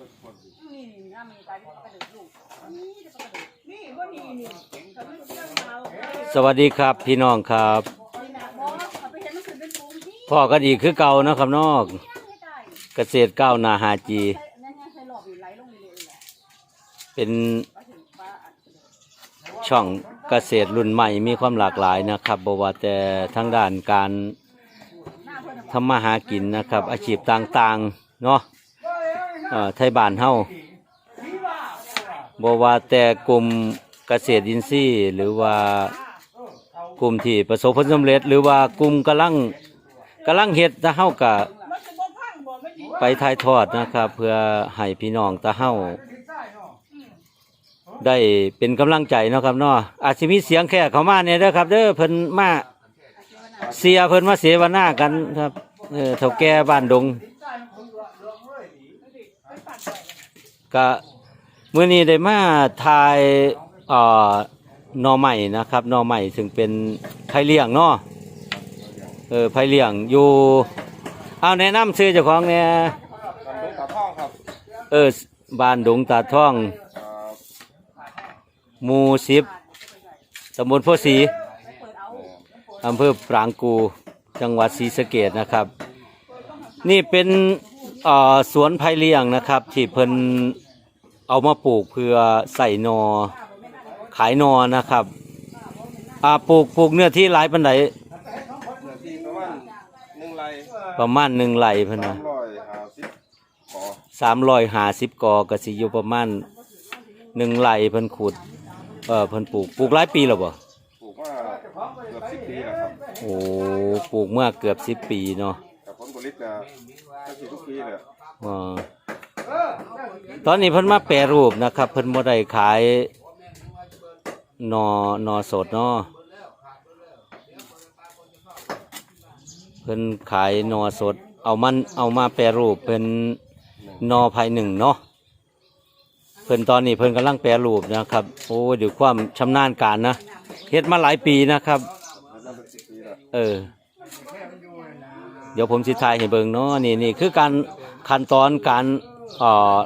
นี่ถ้ามีตายที่ปลากระดือกลูกนี่จะกระดือกนี่ว่านี่นี่เขาไม่เชื่อเราสวัสดีครับพี่น้องครับนี่นะบอสเอาไปเห็นมันขึ้นเป็นฟูงที่พ่อก็ดีคือเก่านะครับนอก ไม่ได้เกษตรก้าวหนาหาจี นั่นไงใช้หลอกอยู่ไหลลงเลยแหละเป็นมาถึงปลาอัดกระดือกช่องเกษตรรุ่นใหม่มีความหลากหลายนะครับบว่าแต่ทั้งด้านการหน้าเพื่อนทำมาหากินนะครับ อาชีพต่างๆเนาะ ไทยบ้านเฮาบว่าแต่กลุ่มเกษตรอินทรีย์หรือว่ากลุ่มที่ประสบผลสำเร็จ หรือว่ากลุ่มกำลังกำลังเฮ็ดถ้าเฮาก็มันจะไม่ดีไปถ่ายทอดนะครับ เพื่อให้พี่น้องตาเฮาได้เป็นกำลังใจเนาะครับเนาะอาจจะมีเสียงแค่เขามาเนี่ยเด้อครับ เด้อเพิ่นมาเสียเพิ่นมาเสวนากันครับ เออเฒ่าแก่บ้านดง ก็มื้อนี้ได้มาถ่ายเอ่อหนอใหม่นะครับหนอใหม่ซึ่งเป็นไผเลี้ยงเนาะเออไผเลี้ยงอยู่เอาแนะนำชื่อเจ้าของเนี่ยกันดงตาท่องครับเออบ้านดงตาท่องเอ่อหมู่สิบตำบลโพสีเปิดเอาอำเภอปรางกูจังหวัดศรีสะเกดนะครับ นี่เป็นเอ่อสวนไผ่เลี้ยงนะครับ ที่เพิ่น เอามาปลูกเพื่อใส่นอ ขายนอนะครับ อ่าปลูกปลูกเนื้อที่หลายปันไดเนื้อที่ประมาณหนึ่งไร่ประมาณหนึ่งไร่เพิ่นสานะมร้อยห้าสิบก่อสามร้อยห้าสิบกอกสิอยู่ประมาณหนึ่งไร่เพิ่นขุด เออเพิ่นปลูกปลูกหลายปีแล้วบ่ ปลูกมาเกือบสิบปีแล้วครับโอ้ปลูกเมื่อเกือบสิบปีเนาะกับผลผลิตก็ตั้งสี่ทุกปีเลยอ่า ตอนนี้เพิ่นมาแปรรูปนะครับ เพิ่นบ่ได้ขายนอนอสดเนาะเพิ่นขายนอสด เอามันเอามาแปรรูปเป็นนอภายหนึ่งเนาะเพิ่นตอนนี้เพิ่นกำลังแปรรูปนะครับ โอ้ยด้วยความชำนาญการนะเฮ็ดมาหลายปีนะครับ เออ เดี๋ยวผมสิทายให้เบิ่งเนาะนี่นี่คือการขั้นตอนการอ่อ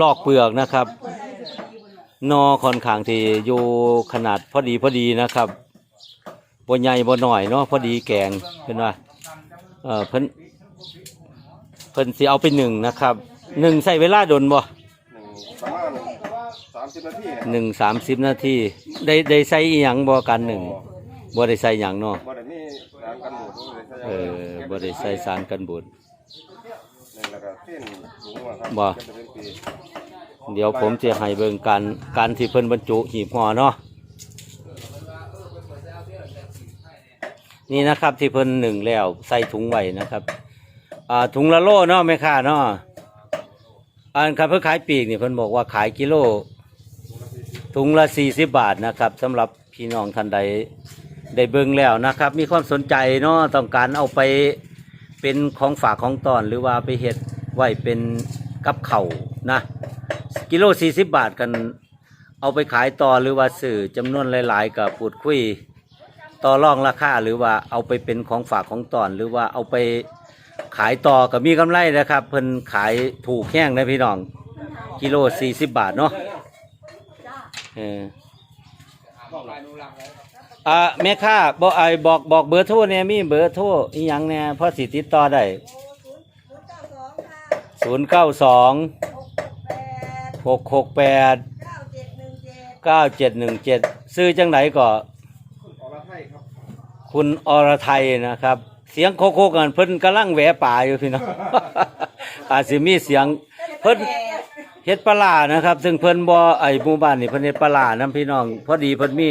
ลอกเปลือกนะครับนอค่อนข้างที่อยู่ขนาดพอดีพอดีนะครับบ่ใหญ่บ่น้อยเนาะพอดีแกงเพิ่นว่าเออเพิ่นเพิ่นสิเอาไปหนึ่งนะครับหนึ่งใส่เวลาดนบ่หนึ่งประมาณสามสิบนาทีเนี่ยหนึ่งสามสิบนาทีได้ได้ใส่อีหยังบ่กันหนึ่งบ่ได้ใส่หยังเนาะบ่ได้มีสารกันบูดบ่ได้ใช้เออบ่ได้ใส่สารกันบูดหนึ่ง แล้วก็เส้นถุงอะครับบ่ก็จะเป็นปีเดี๋ยวผมจะให้เบิ่งการการที่เพิ่นบรรจุหีบห่อเนาะนี่นะครับที่เพิ่นหนึ่งแล้วใส่ถุงไว้นะครับอ่าถุงละโลเนาะแม่ค้าเนาะอันครับเพื่อขายปีกนี่เพิ่นบอกว่าขายกิโล ถุงละสี่สิบบาทนะครับสำหรับพี่น้องท่านใดได้เบิ่งแล้วนะครับ มีความสนใจเนาะต้องการเอาไป เป็นของฝากของตอนหรือว่าไปเฮ็ดไว้เป็นกับเข่านะ กิโลสี่สิบบาทกัน เอาไปขายต่อหรือว่าสื่อจำนวนหลาย ๆ กับพูดคุยต่อรองราคาหรือว่าเอาไปเป็นของฝากของตอน หรือว่าเอาไปขายต่อกับมีกำไรนะครับ เพิ่นขายถูกแห้งนะพี่น้อง กิโลสี่สิบบาทเนาะเออ อ่าแม่ค้าบอกไอ้บอกบอกเบอร์โทรเนี่ยมีเบอร์โทรอีหยังเนี่ยพอสิติดต่อได้ศูนย์เก้าสองหกหกแปดเก้าเจ็ดหนึ่งเจ็ดซื้อจังไหนก็อรไทยครับคุณอรไทยนะครับ เสียงโคโคกันเพิ่นกำลังแหวป่าอยู่พี่น้อง อาจสิมีเสียงเพิ่นเฮ็ดปลาร้านะครับ ซึ่งเพิ่นบ่ไอหมู่บ้านนี่เพิ่นเฮ็ดปลาร้านํพี่น้อง พอดีเพิ่นมี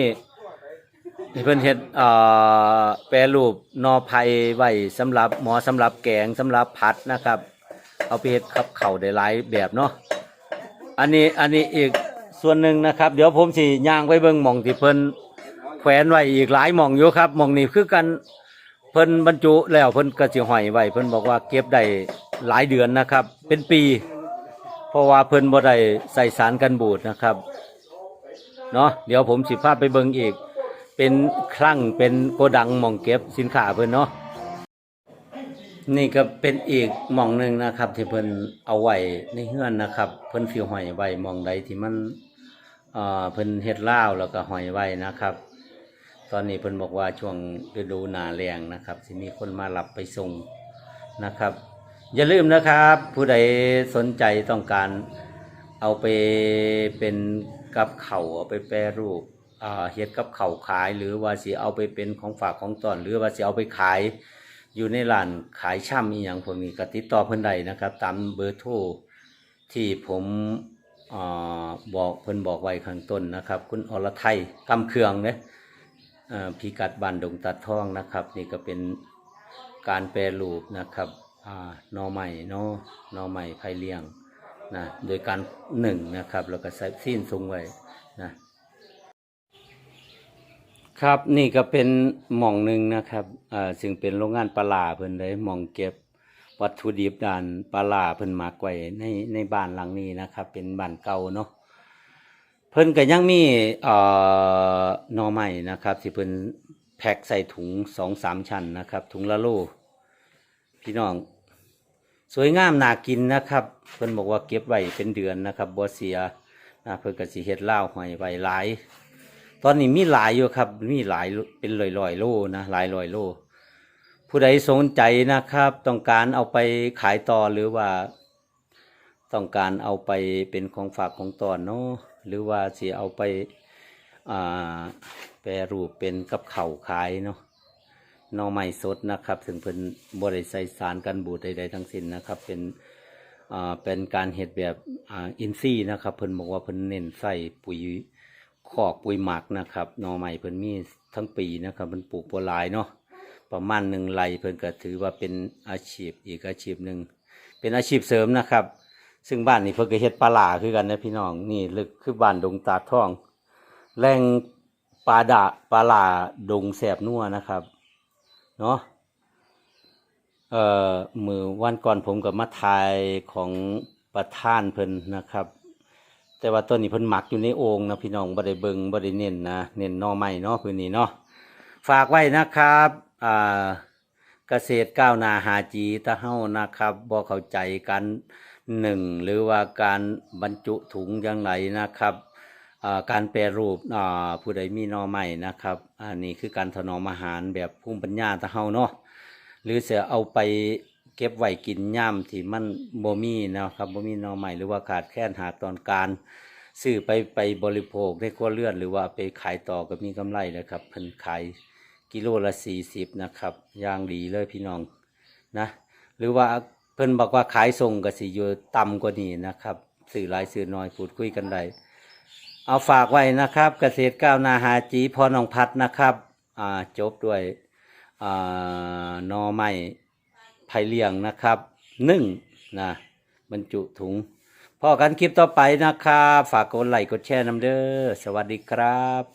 ที่เพิ่นเฮ็ดเอ่อแปรรูปนอไผ่ไว้สำหรับหมอสำหรับแกงสำหรับผัดนะครับ เอาไปเฮ็ดกับเข้าวได้หลายแบบเนาะอันนี้อันนี้อีกส่วนหนึ่งนะครับ เดี๋ยวผมสิย่างไปเบิ่งหม่องที่เพิ่นแขวนไว้อีกหลายหม่องอยู่ครับหม่องนี้คือกันเพิ่นบรรจุแล้วเพิ่นก็สิห้อยไว้เพิ่นบอกว่าเก็บได้หลายเดือนนะครับ เป็นปี เพราะว่าเพิ่นบ่ได้ใส่สารกันบูดนะครับเนาะเดี๋ยวผมสิพาไปเบิ่งอีก เป็นคลั่งเป็นโกดังหม่องเก็บสินค้าเพิ่นเนาะนี่ก็เป็นอีกหมองหนึ่งนะครับ ที่เพิ่นเอาไว้ในเฮือนนะครับ เพิ่นสิวหอยไว้หมองใดที่มันเอ่อเพิ่นเฮ็ดลาวแล้วก็หอยไว้นะครับ ตอนนี้เพิ่นบอกว่าช่วงฤดูหนาแรงนะครับสิมีคนมารับไปส่งนะครับ อย่าลืมนะครับ ผู้ใดสนใจต้องการเอาไปเป็นกับเขาเอาไปแปรรูป เฮ็ดกับเข่าขาย หรือว่าสิเอาไปเป็นของฝากของต้อน หรือว่าสิเอาไปขายอยู่ในร้านขายช่ำอีหยังพวกนี้ก็ติดต่อเพิ่นได้นะครับ ตามเบอร์โทรที่ผมอ่าบอกเพิ่นบอกไว้ข้างต้นนะครับ คุณอรไทยกำเครืองเนี่ยอ่าพิกัดบ้านดงตัดทองนะครับ นี่ก็เป็นการแปรรูปนะครับอ่าหนอใหม่นอนอใหม่ไผ่เลี้ยงนะโดยการหนึ่งนะครับ แล้วก็ใส่ซีนทรงไว้นะ ครับนี่ก็เป็นหม่องหนึ่งนะครับอ่าซึ่งเป็นโรงงานปลาร้าเพิ่นได้หม่องเก็บวัตถุดิบด้านปลาร้าเพิ่นมาไว้ในในบ้านหลังนี้นะครับ เป็นบ้านเก่าเนาะเพิ่นก็ยังมีเอ่อหน่อไม้นะครับที่เพิ่นแพ็คใส่ถุงสองสามชั้นนะครับ ถุงละโลพี่น้อง สวยงามน่ากินนะครับเพิ่นบอกว่าเก็บไว้เป็นเดือนนะครับบ่เสียนะเพิ่นก็สิเฮ็ดลาวหอยไว้หลาย ตอนนี้มีหลายอยู่ครับ มีหลายเป็นลอยลอยๆโลนะหลายลอยโล ผู้ใดสนใจนะครับ ต้องการเอาไปขายต่อหรือว่า ต้องการเอาไปเป็นของฝากของตอนเนาะหรือว่าสิเอาไปแปรรูปเป็นกับเข้าขายเนาะน่อไม้สดนะครับ ถึงเพิ่นบริใส่สารกันบูดใดๆทั้งสิ้นนะครับ เป็นเป็นการเฮ็ดแบบอินทรีย์นะครับ เพิ่นบอกว่าเพิ่นเน้นใส่ปุ๋ย คอกปุ๋ยหมักนะครับหน่อใหม่เพิ่นมีทั้งปีนะครับ มันปลูกบัวลายเนาะประมาณหนึ่งไรเพิ่นก็ถือว่าเป็นอาชีพอีกอาชีพหนึ่งเป็นอาชีพเสริมนะครับ ซึ่งบ้านนี้เพิ่นก็เฮ็ดปลาหลาคือกันนะพี่น้องนี่ลึกคือบ้านดงตาดทองแหล่งปลาดาปลาหลาดงแสบนัวนะครับเนาะเอ่อมือวันก่อนผมกับมาทายของประธานเพิ่นนะครับ แต่ว่าตัวนี้เพิ่นหมักอยู่ในโอ่งนะพี่น้องบ่ได้เบิงบ่ได้เน้นนะเน้นนอไม้เนาะพื้นนี้เนาะฝากไว้นะครับอ่าเกษตรก้าวนาหาจีตะเฮ้านะครับบ่เข้าใจกันหนึ่งหรือว่าการบรรจุถุงอย่างไรนะครับการแปรรูปผู้ใดมีน่อไม้นะครับ อันนี้คือการถนอมอาหารแบบภูมิปัญญาตะเฮาเนาะหรือจะเอาไป เก็บไว้กินย่ำที่มันบ่มีนะครับบ่มีหน่อใหม่หรือว่าขาดแคลนหากตอนการซื้อไปไปบริโภคในครัวเรือนหรือว่าไปขายต่อก็มีกำไรนะครับเพิ่นขายกิโลละสี่สิบนะครับย่างดีเลยพี่น้องนะ หรือว่าเพิ่นบอกว่าขายส่งก็สิอยู่ต่ำกว่านี้นะครับสื่อหลายสื่อน้อยพูดคุยกันได้เอาฝากไว้นะครับ เกษตรก้าวนาหาจีพอนองพัดนะครับอ่าจบด้วยอ่าหนอไม้ ไผ่เลี้ยงนะครับนึ่งนะบรรจุถุงพอกันคลิปต่อไปนะครับ ฝากกดไลค์กดแชร์น้ำเด้อ สวัสดีครับ